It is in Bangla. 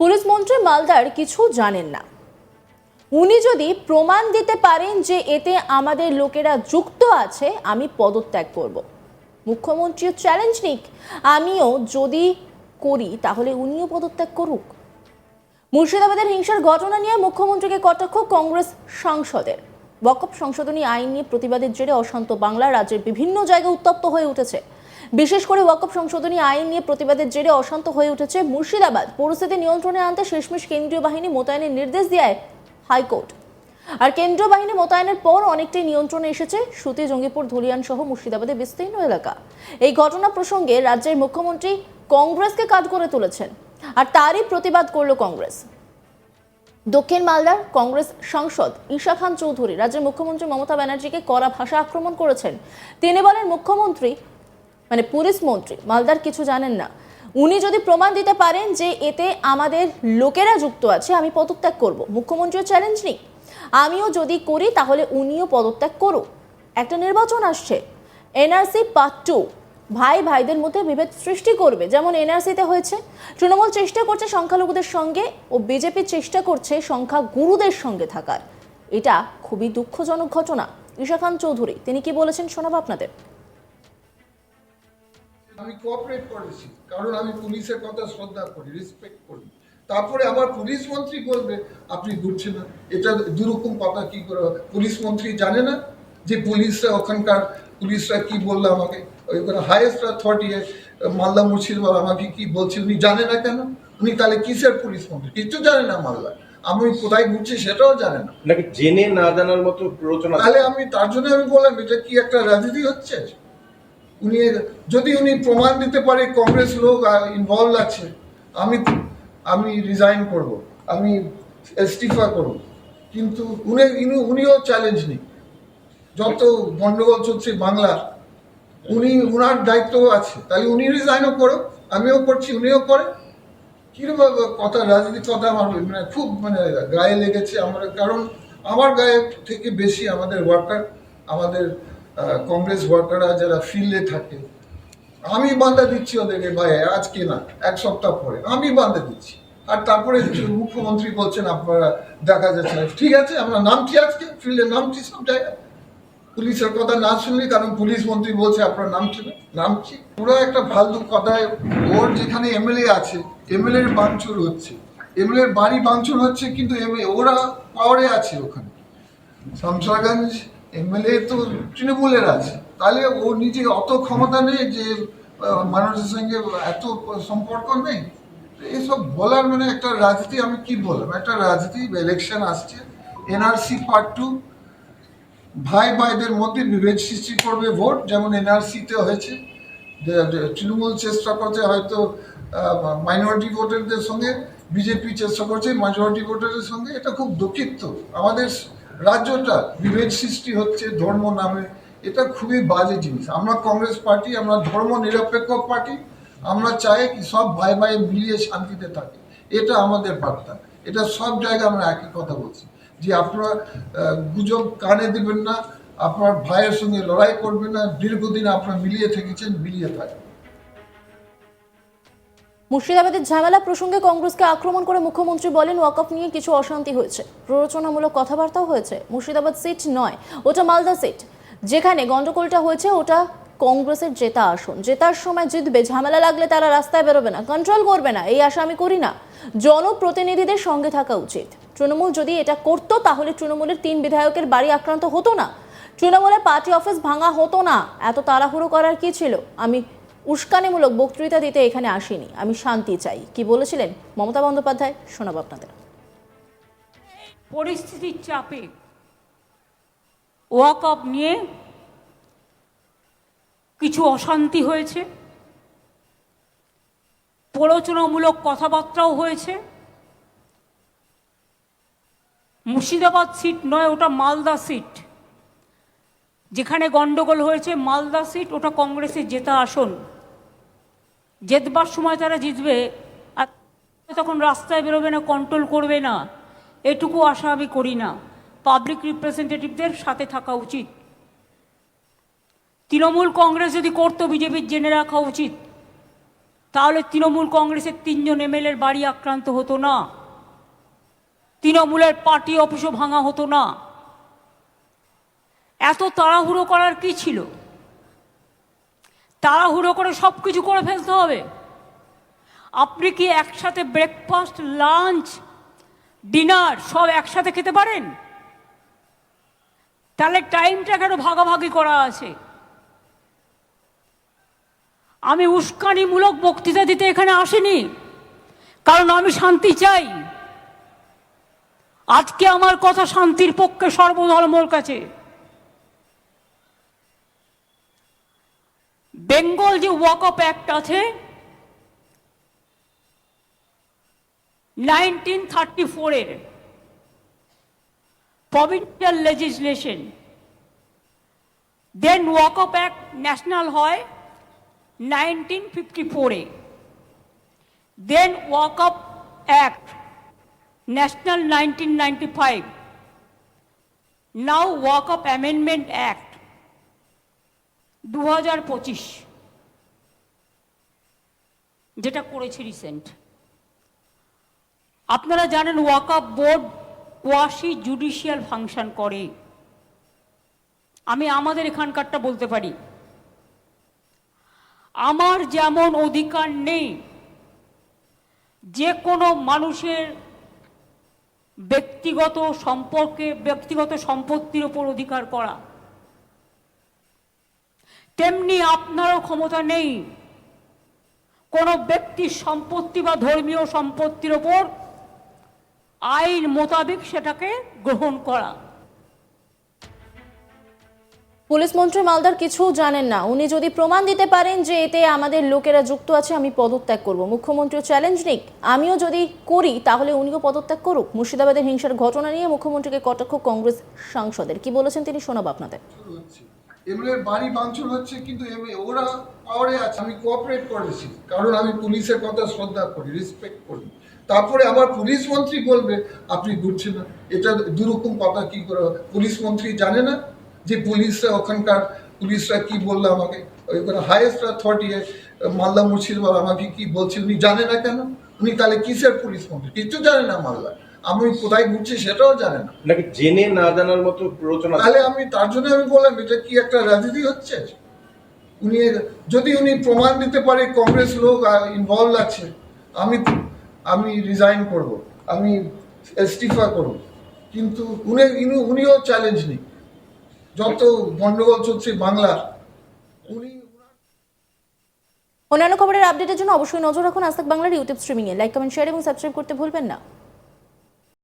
পুলিশ মন্ত্রী মালদার কিছু জানেন না। উনি যদি প্রমাণ দিতে পারেন যে এতে আমাদের লোকেরা যুক্ত আছে, আমি পদত্যাগ করব। মুখ্যমন্ত্রীও চ্যালেঞ্জ নিক, আমিও যদি করি, তাহলে উনিও পদত্যাগ করুক। মুর্শিদাবাদের হিংসার ঘটনা নিয়ে মুখ্যমন্ত্রীকে কটাক্ষ কংগ্রেস সাংসদের। বকফ সংশোধনী আইন নিয়ে প্রতিবাদের জেরে অশান্ত বাংলা রাজ্যের বিভিন্ন জায়গায় উত্তপ্ত হয়ে উঠেছে। বিশেষ করে ওয়াকফ সংশোধনী আইন নিয়ে প্রতিবাদের জেরে অশান্ত হয়ে উঠেছে মুর্শিদাবাদ। পরিস্থিতি নিয়ন্ত্রণে আনতে শেষমেশ কেন্দ্রীয় বাহিনী মোতায়েনের নির্দেশ দেয় হাইকোর্ট। আর কেন্দ্রীয় বাহিনী মোতায়েনের পর অনেকটাই নিয়ন্ত্রণে এসেছে সুতি, জঙ্গিপুর ধুলিয়ান সহ মুর্শিদাবাদের বিস্তীর্ণ এলাকা। এই ঘটনা প্রসঙ্গে রাজ্যের মুখ্যমন্ত্রী কংগ্রেসকে কাজ করে তুলেছেন আর তারই প্রতিবাদ করল কংগ্রেস। দক্ষিণ মালদার কংগ্রেস সাংসদ ঈশা খান চৌধুরী রাজ্যের মুখ্যমন্ত্রী মমতা ব্যানার্জিকে কড়া ভাষা আক্রমণ করেছেন। তিনি বলেন, মুখ্যমন্ত্রী মানে পুলিশ মন্ত্রী, মালদার কিছু জানেন না। উনি যদি প্রমাণ দিতে পারেন যে এতে আমাদের লোকেরা যুক্ত আছে, আমি পদত্যাগ করব। মুখ্যমন্ত্রীও চ্যালেঞ্জ নেই। আমিও যদি করি, তাহলে উনিও পদত্যাগ করুক। একটা নির্বাচন আসছে। এনআরসি পার্ট টু ভাই ভাইদের মধ্যে বিভেদ সৃষ্টি করবে। যেমন এনআরসিতে হয়েছে, তৃণমূল চেষ্টা করছে সংখ্যালঘুদের সঙ্গে ও বিজেপি চেষ্টা করছে সংখ্যা গুরুদের সঙ্গে থাকার। এটা খুবই দুঃখজনক ঘটনা। ঈশা খান চৌধুরী, তিনি কি বলেছেন শোনাবো আপনাদের? আমি কোঅপারেট করেছি কারণ আমি পুলিশের কথা শ্রদ্ধা করি রেসপেক্ট করি। তারপরে আবার পুলিশ মন্ত্রী বলবে আপনি ঘুরছেন না। এটা দুরকম কথা কি করে পুলিশ মন্ত্রী জানে না যে পুলিশরা ওখানকার পুলিশরা কি বলল আমাকে? ওইখানে হাইয়েস্ট অথরিটি মালদা মুর্শিদাবাদ আমাকে কি বলছে উনি জানে না কেন? উনি তাহলে কিসের পুলিশ মন্ত্রী? কিছু জানে না মালদা। আমি কোথায় ঘুরছি সেটাও জানে না। নাকি জেনে না জানার মতো প্ররোচনা তাহলে আমি তার জন্য আমি বললাম এটা কি একটা রাজনীতি হচ্ছে? উনি যদি উনি প্রমাণ দিতে পারে কংগ্রেস লোক ইনভলভ আছে, আমি আমি রিজাইন করব, আমি ইস্তিফা করব। কিন্তু উনি উনিও চ্যালেঞ্জ নেই। যত গন্ডগোল চলছে বাংলা, উনি উনার দায়িত্ব আছে। তাহলে উনি রিজাইনও করো আমিও করছি, উনিও করে কীরকম কথা রাজনীতি কথা আমার মানে খুব মানে গায়ে লেগেছে আমার। কারণ আমার গায়ে থেকে বেশি আমাদের ওয়ার্কার আমাদের কংগ্রেস ওয়ার্কাররা যারা ফিল্ডে থাকে, আমি বান্ধা দিচ্ছি ওদেরকে, ভাই, আজকে না, এক সপ্তাহ পরে, আমি বান্ধা দিচ্ছি। আর তারপরে মুখ্যমন্ত্রী বলছেন, আপনারা দেখা যাচ্ছে না। ঠিক আছে, আমরা নামছি আজকে ফিল্ডে নামছি সব জায়গায়। পুলিশের কথা না শুনলি, কারণ পুলিশ মন্ত্রী বলছে আপনার নামছি না, নামছি। পুরো একটা ফালতু কথায়, ওর যেখানে এমএলএ আছে এমএলএ এর হচ্ছে। এমএলএ বাড়ি বাংচুর হচ্ছে, কিন্তু ওরা পাওয়ারে আছে ওখানে। শামসারগঞ্জ এমএলএ তো তৃণমূলের আছে। তাহলে ও নিজে অত ক্ষমতা নেই যে মানুষের সঙ্গে এত সম্পর্ক নেই। এসব বলার মানে একটা রাজনীতি, আমি কি বললাম? একটা রাজনীতি ইলেকশন আসছে এনআরসি পার্ট টু ভাই ভাইদের মধ্যে বিভেদ সৃষ্টি করবে ভোট, যেমন এনআরসিতে হয়েছে। তৃণমূল চেষ্টা করছে হয়তো মাইনরিটি ভোটারদের সঙ্গে বিজেপি চেষ্টা করছে মেজরিটি ভোটারের সঙ্গে। এটা খুব দুঃখিত। আমাদের রাজ্যটা বিভেদ সৃষ্টি হচ্ছে, ধর্ম নামে। এটা খুবই বাজে জিনিস। আমরা কংগ্রেস পার্টি, আমরা ধর্ম নিরপেক্ষ পার্টি, আমরা চাই কি সব ভাই ভাই মিলিয়ে শান্তিতে থাকে। এটা আমাদের বার্তা। এটা সব জায়গায় আমরা একই কথা বলছি। যে আপনারা গুজব কানে দিবেন না, আপনার ভাইয়ের সঙ্গে লড়াই করবেন না, দীর্ঘদিন আপনারা মিলিয়ে থেকেছেন, মিলিয়ে থাকবেন। মুর্শিদাবাদের ঝামেলা প্রসঙ্গে কংগ্রেসকে আক্রমণ করে মুখ্যমন্ত্রী বলেন ওয়াকফ নিয়ে কিছু অশান্তি হয়েছে। প্ররোচনামূলক কথাবার্তাও হয়েছে। মুর্শিদাবাদ সিট নয়, ওটা মালদা সিট। যেখানে গন্ডগোলটা হয়েছে, ওটা কংগ্রেসের জেতা আসন। জেতার সময় জিতবে, ঝামেলা লাগলে তারা রাস্তায় বেরোবে না কন্ট্রোল করবে না। এই আশা আমি করি না। জনপ্রতিনিধিদের সঙ্গে থাকা উচিত। তৃণমূল যদি এটা করতো, তাহলে তৃণমূলের তিন বিধায়কের বাড়ি আক্রান্ত হতো না। তৃণমূলের পার্টি অফিস ভাঙা হতো না। এত তাড়াহুড়ো করার কি ছিল? আমি উস্কানিমূলক বক্তৃতা দিতে এখানে আসিনি। আমি শান্তি চাই। কি বলেছিলেন মমতা বন্দ্যোপাধ্যায়? শোনাব আপনাদের। পরিস্থিতির চাপে ওয়াক আপ নিয়ে কিছু অশান্তি হয়েছে। প্ররোচনামূলক কথাবার্তাও হয়েছে। মুর্শিদাবাদ সিট নয়, ওটা মালদা সিট। যেখানে গন্ডগোল হয়েছে, মালদা সিট, ওটা কংগ্রেসের জেতা আসন। জেতবার সময় তারা জিতবে, আর তখন রাস্তায় বেরোবে না কন্ট্রোল করবে না। এটুকু আশা আমি করি না। পাবলিক রিপ্রেজেন্টেটিভদের সাথে থাকা উচিত। তৃণমূল কংগ্রেস যদি করতো, বিজেপির জেনে রাখা উচিত। তাহলে তৃণমূল কংগ্রেসের তিনজন এমএলএর বাড়ি আক্রান্ত হতো না। তৃণমূলের পার্টি অফিসও ভাঙা হতো না। এত তাড়াহুড়ো করার কি ছিল? তাড়াহুড়ো করে সব কিছু করে ফেলতে হবে। আপনি কি একসাথে ব্রেকফাস্ট লাঞ্চ ডিনার সব একসাথে খেতে পারেন? তাহলে টাইমটা কেন ভাগাভাগি করা আছে? আমি উস্কানিমূলক বক্তৃতা দিতে এখানে আসিনি, কারণ আমি শান্তি চাই। আজকে আমার কথা শান্তির পক্ষে সর্বধর্মর কাছে। বেঙ্গল যে ওয়াক আপ অ্যাক্ট আছে, নাইনটিন থার্টি ফোরের provincial legislation, then Waqf act national হয় নাইনটিন ফিফটি ফোরে। Then Waqf act national nineteen ninety five. Now Waqf amendment act. দু হাজার পঁচিশ, যেটা করেছে রিসেন্ট আপনারা জানেন ওয়াকআপ বোর্ড ওয়াশি জুডিশিয়াল ফাংশন করে। আমি আমাদের এখানকারটা বলতে পারি। আমার যেমন অধিকার নেই যে কোনো মানুষের ব্যক্তিগত সম্পর্কে, ব্যক্তিগত সম্পত্তির ওপর অধিকার করা। তেমনি আপনারও ক্ষমতা নেই। কোনো ব্যক্তির সম্পত্তি বা ধর্মীয় সম্পত্তির ওপর আইন মোতাবেক সেটাকে গ্রহণ করা। পুলিশ মন্ত্রী মালদার কিছু জানেন না। উনি যদি প্রমাণ দিতে পারেন যে এতে আমাদের লোকেরা যুক্ত আছে আমি পদত্যাগ করব। মুখ্যমন্ত্রীও চ্যালেঞ্জ নিক আমিও যদি করি তাহলে উনিও পদত্যাগ করুক। মুর্শিদাবাদের হিংসার ঘটনা নিয়ে মুখ্যমন্ত্রীকে কটাক্ষ কংগ্রেস সাংসদের। কি বলেছেন তিনি শোনাব আপনাদের। এমএলএর বাড়ি ভাঙচুর হচ্ছে, কিন্তু ওরা পাওয়ারে আছে। আমি কোঅপারেট করেছি। কারণ আমি পুলিশের কথা শ্রদ্ধা করি রেসপেক্ট করি। তারপরে আবার পুলিশ মন্ত্রী বলবে, আপনি ঘুরছেন না। এটা দুরকম কথা কি করে? পুলিশ মন্ত্রী জানে না যে পুলিশরা ওখানকার পুলিশরা কি বলল আমাকে? ওইখানে হাইয়েস্ট অথরিটি মালদা মুর্শিদাবাদ আমাকে কি বলছে, উনি জানে না কেন? উনি তাহলে কিসের পুলিশ মন্ত্রী? কিছু জানে না মালদা। আমি কোথায় ঘুরছি সেটাও জানে না। নাকি জেনে না জানার মতো রচনা তাহলে আমি তার জন্য আমি বললাম এটা কি একটা রাজনীতি হচ্ছে? উনি যদি উনি প্রমাণ দিতে পারে কংগ্রেস লোক ইনভলভ আছে আমি আমি রিজাইন করব আমি ইস্তিফা করব। কিন্তু উনি উনিও চ্যালেঞ্জ নেই। যত গন্ডগোল চলছে বাংলার উনি অন্যান্য খবরের আপডেটের জন্য অবশ্যই নজর রাখুন আজ তাক বাংলার ইউটিউব স্ট্রিমিংয়ে লাইক কমেন্ট শেয়ার এবং সাবস্ক্রাইব করতে ভুলবেন না।